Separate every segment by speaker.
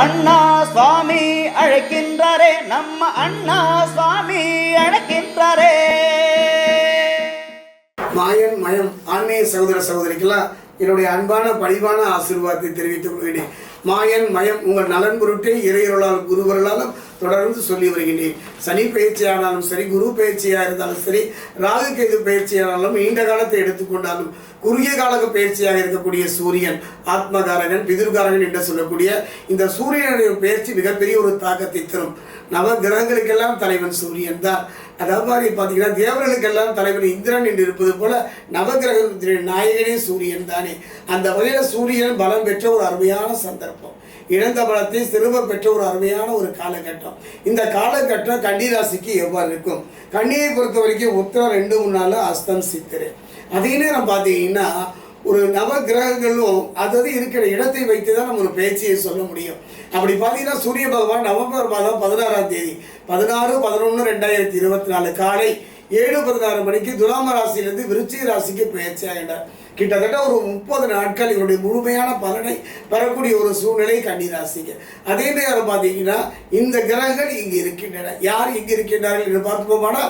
Speaker 1: அண்ணா சுவாமி அழைக்கின்றாரே நம்ம அண்ணா சுவாமி அழைக்கின்றாரே.
Speaker 2: மாயன் மயம் ஆன்மீக சகோதர சகோதரிக்கெல்லாம் என்னுடைய அன்பான பணிவான ஆசீர்வாதத்தை தெரிவித்துக் கொள்கிறேன். மாயன் மயம் உங்கள் நலன் பொருட்டே இறையொருளால் குருவர்களாலும் தொடர்ந்து சொல்லி வருகின்றேன் சனி பயிற்சியானாலும் சரி குரு பயிற்சியாக இருந்தாலும் சரி ராகு கேது பயிற்சியானாலும் நீண்ட காலத்தை எடுத்துக்கொண்டாலும் குறுகிய கால பயிற்சியாக இருக்கக்கூடிய சூரியன் ஆத்மகாரகன் பிதிர்காரகன் என்று சொல்லக்கூடிய இந்த சூரியனுடைய பயிற்சி மிகப்பெரிய ஒரு தாக்கத்தை தரும். நவ கிரகங்களுக்கெல்லாம் தலைவன் சூரியன் தான். அதாவது மாதிரி பார்த்தீங்கன்னா தேவர்களுக்கெல்லாம் தலைவன் இந்திரன் என்று இருப்பது போல நவகிரகத்தினுடைய நாயகனே சூரியன் தானே. அந்த வகையில் சூரியன் பலம் பெற்ற ஒரு அருமையான சந்தர்ப்பம். இழந்த பலத்தை திரும்ப பெற்ற ஒரு அருமையான ஒரு காலகட்டம். இந்த காலகட்டம் கன்னிராசிக்கு எவ்வாறு இருக்கும்? கன்னியை பொறுத்த வரைக்கும் உத்தரம் ரெண்டு மூணு நாள் அஸ்தம் சித்திரை. அதே நேரம் பார்த்தீங்கன்னா ஒரு நவ கிரகங்களும் அதாவது இருக்கிற இடத்தை வைத்து தான் நம்ம ஒரு பேச்சையை சொல்ல முடியும். அப்படி பார்த்தீங்கன்னா சூரிய பகவான் நவம்பர் மாதம் பதினாறாம் தேதி பதினாறு பதினொன்று ரெண்டாயிரத்தி இருபத்தி நாலு காலை ஏழு பதினாறு மணிக்கு துலாம ராசியிலிருந்து விருச்சிக ராசிக்கு பயிற்சி ஆகினார் கிட்டத்தட்ட ஒரு முப்பது நாட்கள் இவருடைய முழுமையான பலனை பெறக்கூடிய ஒரு சூழ்நிலை கன்னிராசிக்கு அதே நேரம் பார்த்தீங்கன்னா இந்த கிரகங்கள் இங்கு இருக்கின்றன. யார் இங்கு இருக்கின்றார்கள் என்று பார்த்துப்போமானா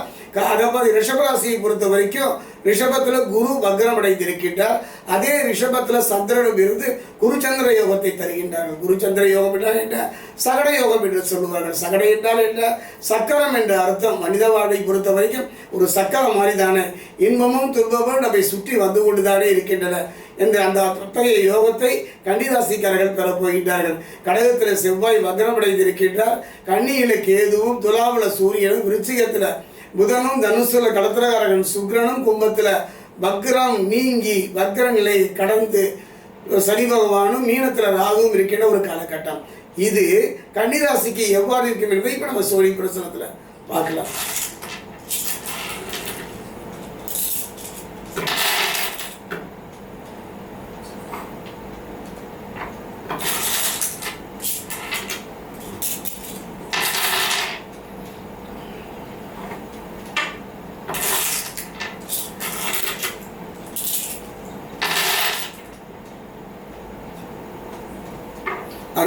Speaker 2: அதை பார்த்து ரிஷபராசியை பொறுத்த வரைக்கும் ரிஷபத்தில் குரு வக்ரம் அடைந்திருக்கின்றார் அதே ரிஷபத்தில் சந்திரனும் இருந்து குருச்சந்திர யோகத்தை தருகின்றார்கள். குருச்சந்திர யோகம் என்றால் என்ன? சகட யோகம் என்று சொல்லுவார்கள். சகட என்றால் என்ன? சக்கரம் என்ற அர்த்தம் மனித வாழ்வை பொறுத்த வரைக்கும் ஒரு சக்கரம் மாதிரிதானே. இன்பமும் துன்பமும் நம்மை சுற்றி வந்து கொண்டுதானே இருக்கின்றன என்ற அந்த அத்தகைய யோகத்தை கன்னிராசிக்காரர்கள் பெறப்போகின்றார்கள் கடகத்தில் செவ்வாய் வக்ரமடைந்திருக்கின்றார். கன்னியில கேதுவும் துலாவுல சூரியனும் விருச்சிகத்தில் புதனும் தனுசுல கடத்திரகாரகன் சுக்ரனும் கும்பத்தில் வக்ரம் நீங்கி வக்ர நிலை கடந்து சனி பகவானும் மீனத்தில் ராகுவும் இருக்கின்ற ஒரு காலகட்டம். இது கன்னிராசிக்கு எவ்வாறு இருக்கும் என்பதை இப்போ நம்ம சோழி பிரசனத்தில் பார்க்கலாம்.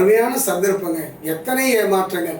Speaker 2: அருமையான சந்தர்ப்பங்க எத்தனை ஏமாற்றங்கள்.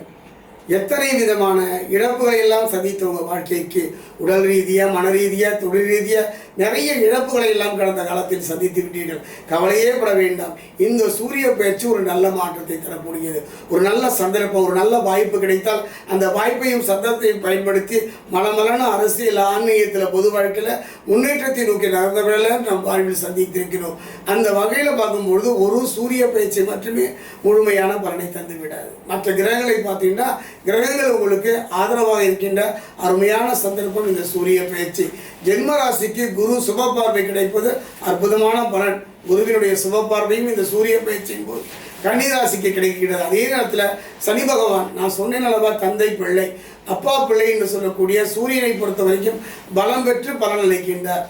Speaker 2: எத்தனை விதமான இழப்புகளை எல்லாம் சந்தித்த உங்கள் வாழ்க்கைக்கு? உடல் ரீதியாக மன ரீதியாக தொழில் ரீதியாக நிறைய இழப்புகளை எல்லாம் கடந்த காலத்தில் சந்தித்து விட்டீர்கள் கவலையே பட வேண்டாம். இந்த சூரிய பயிற்சி ஒரு நல்ல மாற்றத்தை தரக்கூடியது. ஒரு நல்ல சந்தர்ப்பம் ஒரு நல்ல வாய்ப்பு கிடைத்தால் அந்த வாய்ப்பையும் சந்தர்ப்பத்தையும் பயன்படுத்தி மலமலன அரசியல் ஆன்மீகத்தில் பொது வாழ்க்கையில் முன்னேற்றத்தை நோக்கி நடந்தவர்களை நம் வாழ்வில் சந்தித்திருக்கிறோம். அந்த வகையில் பார்க்கும்பொழுது ஒரு சூரிய பயிற்சி மட்டுமே முழுமையான பலனை தந்து விடாது மற்ற கிரகங்களை பார்த்தீங்கன்னா கிரகங்கள் உங்களுக்கு ஆதரவாக இருக்கின்ற அருமையான சந்தர்ப்பம் இந்த சூரிய பயிற்சி. ஜென்ம ராசிக்கு குரு சுப பார்வை கிடைப்பது அற்புதமான பலன். குருவினுடைய சுப பார்வையும் இந்த சூரிய பயிற்சியின் போது கன்னி ராசிக்கு கிடைக்கிறது அதே நேரத்தில் சனி பகவான் நான் சொன்னேன் அளவா தந்தை பிள்ளை. அப்பா பிள்ளை என்று சொல்லக்கூடிய சூரியனை பொறுத்த வரைக்கும் பலம் பெற்று பலன் அளிக்கின்றார்.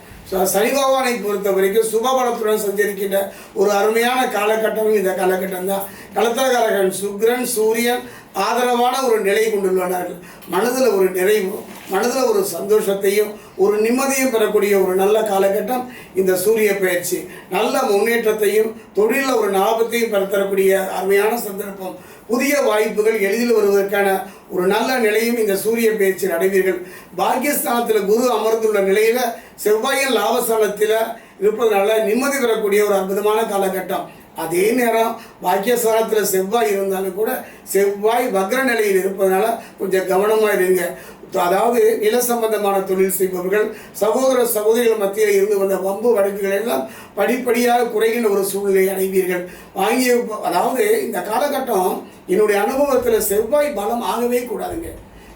Speaker 2: சனி பகவானை பொறுத்த வரைக்கும் சுபபலத்துடன் சஞ்சரிக்கின்ற ஒரு அருமையான காலகட்டமும் இந்த காலகட்டம் தான். கலத்தரகாரகன் சுக்ரன் சூரியன் ஆதரவான ஒரு நிலை கொண்டுள்ளனர் மனதில் ஒரு நிறைவும் மனதில் ஒரு சந்தோஷத்தையும் ஒரு நிம்மதியும் பெறக்கூடிய ஒரு நல்ல காலகட்டம் இந்த சூரிய பயிற்சி. நல்ல முன்னேற்றத்தையும் தொழிலில் ஒரு லாபத்தையும் பெறத்தரக்கூடிய அருமையான சந்தர்ப்பம். புதிய வாய்ப்புகள் எளிதில் வருவதற்கான ஒரு நல்ல நிலையும் இந்த சூரிய பயிற்சி அடைவீர்கள். பாக்கியஸ்தானத்தில் குரு அமர்ந்துள்ள நிலையில் செவ்வாயின் லாபஸ்தானத்தில் இருப்பதனால நிம்மதி பெறக்கூடிய ஒரு அற்புதமான காலகட்டம். அதே நேரம் பாக்கியஸ்தானத்தில் செவ்வாய் இருந்தாலும் கூட செவ்வாய் வக்ர நிலையில் இருப்பதனால கொஞ்சம் கவனமாக இருங்க. அதாவது நில சம்பந்தமான தொழில் செய்பவர்கள் சகோதர சகோதரிகள் மத்தியில் இருந்து வந்த வம்பு வழக்குகள் எல்லாம் படிப்படியாக குறைகின்ற ஒரு சூழ்நிலை அடைவீர்கள். வாங்கிய அதாவது இந்த காலகட்டம் என்னுடைய அனுபவத்தில் செவ்வாய் பலம் ஆகவே கூடாதுங்க.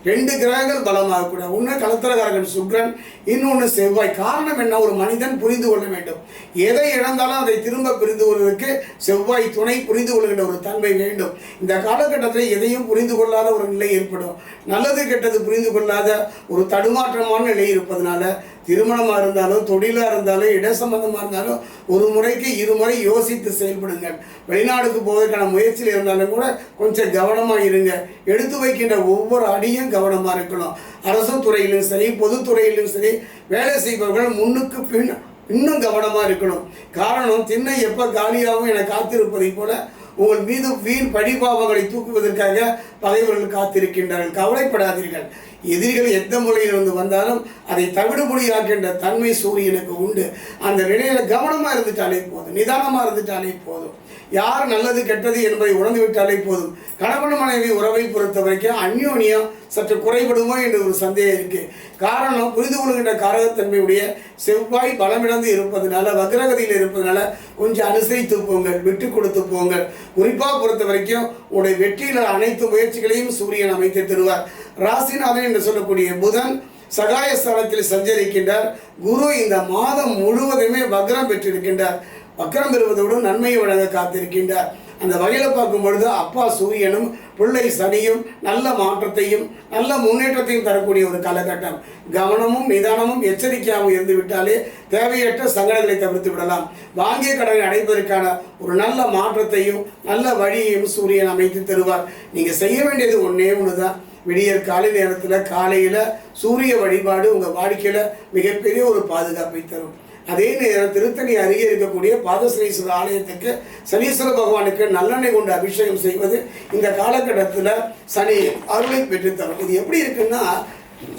Speaker 2: ரெண்டு கிரகங்கள் பலமாகக்கூடாது ஒன்று கலத்திரகாரகன் சுக்ரன் இன்னொன்று செவ்வாய். காரணம் என்ன? ஒரு மனிதன் புரிந்து கொள்ள வேண்டும். எதை இழந்தாலும் அதை திரும்ப புரிந்து கொள்வதற்கு செவ்வாய் துணை புரிந்து கொள்கின்ற ஒரு தன்மை வேண்டும். இந்த காலகட்டத்தில் எதையும் புரிந்து கொள்ளாத ஒரு நிலை ஏற்படும். நல்லது கெட்டது புரிந்து கொள்ளாத ஒரு தடுமாற்றமான நிலை இருப்பதனால திருமணமாக இருந்தாலும் தொழிலாக இருந்தாலும் இட சம்பந்தமாக இருந்தாலும் ஒரு முறைக்கு இருமுறை யோசித்து செயல்படுங்கள். வெளிநாடுக்கு போவதற்கான முயற்சியில் இருந்தாலும் கூட கொஞ்சம் கவனமாக இருங்க. எடுத்து வைக்கின்ற ஒவ்வொரு அடியும் கவனமாக இருக்கணும். அரசு துறையிலும் சரி பொதுத்துறையிலும் சரி வேலை செய்பவர்கள் முன்னுக்கு பின் இன்னும் கவனமாக இருக்கணும். காரணம் திண்ணை எப்போ காலியாகவும் என காத்திருப்பதை போல உங்கள் மீது வீண் பழிபாவங்களை தூக்குவதற்காக பகைவர்கள் காத்திருக்கின்றார்கள். கவலைப்படாதீர்கள். எதிரிகள் எந்த முறையிலிருந்து வந்தாலும் அதை தவிடுபொடியாக்கின்ற தன்மை சூரியனுக்கு உண்டு. அந்த நிலையில கவனமாக இருந்துட்டாலே போதும். நிதானமாக இருந்துட்டாலே போதும். யார் நல்லது கெட்டது என்பதை உணர்ந்து விட்டாலே போதும். கணவன் மனைவி உறவை பொறுத்த வரைக்கும் அந்யோன்யம் சற்று குறைபடுமோ என்று ஒரு சந்தேகம் இருக்கு. காரணம் புரிந்து கொள்கின்ற காரகத்தன்மையுடைய செவ்வாய் பலமிழந்து இருப்பதனால வக்ரகதியில் இருப்பதனால கொஞ்சம் அனுசரித்து போங்கள் விட்டு கொடுத்து போங்கள். குறிப்பாக பொறுத்த வரைக்கும் உங்களுடைய வெற்றியில் அனைத்து முயற்சிகளையும் சூரியன் அமைத்து தருவார். ராசிநாதன் என்று சொல்லக்கூடிய புதன் சகாயஸ்தானத்தில் சஞ்சரிக்கின்றார். குரு இந்த மாதம் முழுவதுமே வக்ரம் பெற்றிருக்கின்றார். வக்ரம் பெறுவதோடு நன்மையை வழங்க காத்திருக்கின்றார். அந்த வகையில் பார்க்கும் பொழுது அப்பா சூரியனும் பிள்ளை சனியும் நல்ல மாற்றத்தையும் நல்ல முன்னேற்றத்தையும் தரக்கூடிய ஒரு காலகட்டம். கவனமும் நிதானமும் எச்சரிக்கையாகவும் இருந்து விட்டாலே தேவையற்ற சங்கடங்களை தவிர்த்து விடலாம். வாங்கிய கடனை அடைப்பதற்கான ஒரு நல்ல மாற்றத்தையும் நல்ல வழியையும் சூரியன் அமைத்து தருவார். நீங்கள் செய்ய வேண்டியது ஒன்றே ஒன்று தான் விடியற் காலை நேரத்தில் காலையில் சூரிய வழிபாடு உங்கள் வாழ்க்கையில் மிகப்பெரிய ஒரு பாதுகாப்பை தரும். அதே நேரம் திருத்தணி அருகே இருக்கக்கூடிய பாதசனீஸ்வரர் ஆலயத்துக்கு சனீஸ்வர பகவானுக்கு நல்லெண்ணெய் கொண்டு அபிஷேகம் செய்வது இந்த காலகட்டத்தில் சனி அருளை பெற்றுத்தரும். இது எப்படி இருக்குன்னா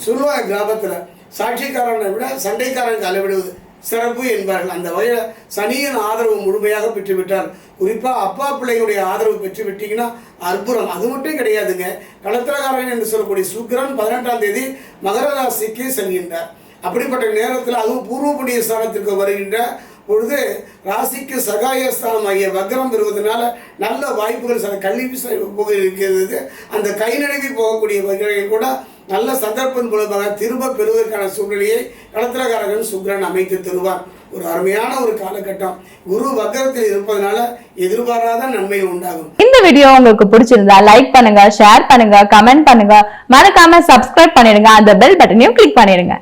Speaker 2: சுருவா கிராமத்தில் சாட்சிக்காரனை விட சண்டைக்காரனுக்கு அளவிடுவது சிறப்பு என்பார்கள். அந்த வகையில் சனியின் ஆதரவு முழுமையாக பெற்றுவிட்டார். குறிப்பாக அப்பா பிள்ளைகளுடைய ஆதரவு பெற்று விட்டீங்கன்னா அற்புதம். அது மட்டும் கிடையாதுங்க. களத்திரக்காரன் என்று சொல்லக்கூடிய சுக்கிரன் பதினெட்டாம் தேதி மகர ராசிக்கு செல்கின்றார். அப்படிப்பட்ட நேரத்தில் அதுவும் பூர்வ புண்ணிய ஸ்தானத்திற்கு வருகின்ற பொழுது ராசிக்கு சகாயஸ்தானம் ஆகிய வக்ரம் பெறுவதனால நல்ல வாய்ப்புகள் சில கல்வி போக இருக்கிறது. அந்த கை நழுவி போகக்கூடிய வகைகள் கூட நல்ல சந்தர்ப்பம் மூலமாக திரும்ப பெறுவதற்கான சூழ்நிலையை கடத்திரகாரகன் சுக்ரன் அமைத்து தருவார். ஒரு அருமையான ஒரு காலகட்டம். குரு வக்கரத்தில் இருப்பதனால எதிர்பாராத நன்மை உண்டாகும்.
Speaker 3: இந்த வீடியோ உங்களுக்கு பிடிச்சிருந்தா லைக் பண்ணுங்க ஷேர் பண்ணுங்க கமெண்ட் பண்ணுங்க. மறக்காம சப்ஸ்கிரைப் பண்ணிடுங்க. அந்த பெல் பட்டனையும் கிளிக் பண்ணிடுங்க.